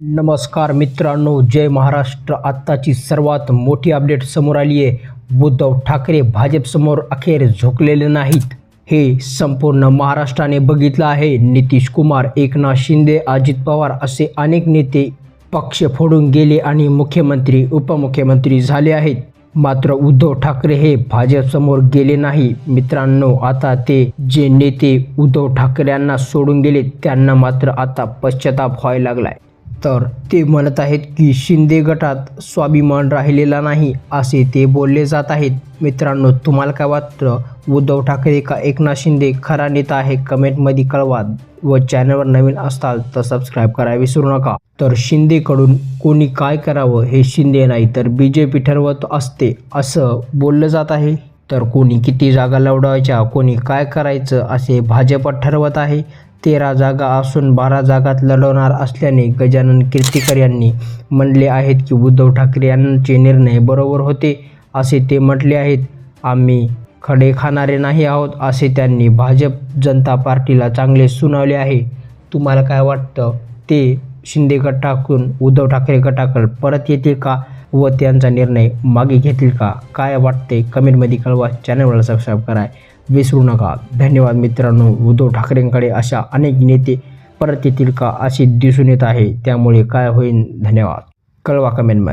नमस्कार मित्रांनो जय महाराष्ट्र. आत्ताची सर्वात मोठी अपडेट समोर आली आहे. उद्धव ठाकरे भाजपसमोर अखेर झोकलेले नाहीत. हे संपूर्ण महाराष्ट्राने बघितलं आहे. नितीश कुमार एकनाथ शिंदे अजित पवार असे अनेक नेते पक्ष फोडून गेले आणि मुख्यमंत्री उपमुख्यमंत्री झाले आहेत. मात्र उद्धव ठाकरे हे भाजपसमोर गेले नाही. मित्रांनो आता ते जे नेते उद्धव ठाकरे यांना सोडून गेले त्यांना मात्र आता पश्चाताप व्हायला लागलाय. तर ते म्हणत आहेत की शिंदे गटात स्वाभिमान राहिलेला नाही असे ते बोलले जात आहेत. मित्रांनो तुम्हाला काय वाटतं? उद्धव ठाकरे का एकनाथ शिंदे खरा नेता आहे? कमेंटमध्ये कळवा व चॅनलवर नवीन असताल तर सबस्क्राईब करायला विसरू नका. तर शिंदेकडून कोणी काय करावं हे शिंदे नाही तर बी जे पी ठरवत असते असं बोललं जात आहे. तर कोणी किती जागा लढवायच्या कोणी काय करायचं असे भाजप ठरवत आहे. तेरा जागा असून बारा जागात लढवणार असल्याने गजानन कीर्तीकर यांनी म्हणले आहेत की उद्धव ठाकरे यांचे निर्णय बरोबर होते असे ते म्हटले आहेत. आम्ही खडे खाणारे नाही आहोत असे त्यांनी भाजप जनता पार्टीला चांगले सुनावले आहे. तुम्हाला काय वाटतं? ते शिंदे गट टाकून उद्धव ठाकरे गटाकडे परत येतील का व त्यांचा निर्णय मागे घेतील का? काय वाटते कमेंटमध्ये कळवा. चॅनलला सबस्क्राईब कराय. विसरू नका. धन्यवाद मित्रांनो. उद्धव ठाकरेंकडे अशा अनेक नेते परत येतील का असे दिसून येत आहे. त्यामुळे काय होईल धन्यवाद. कळवा कमेंटमध्ये.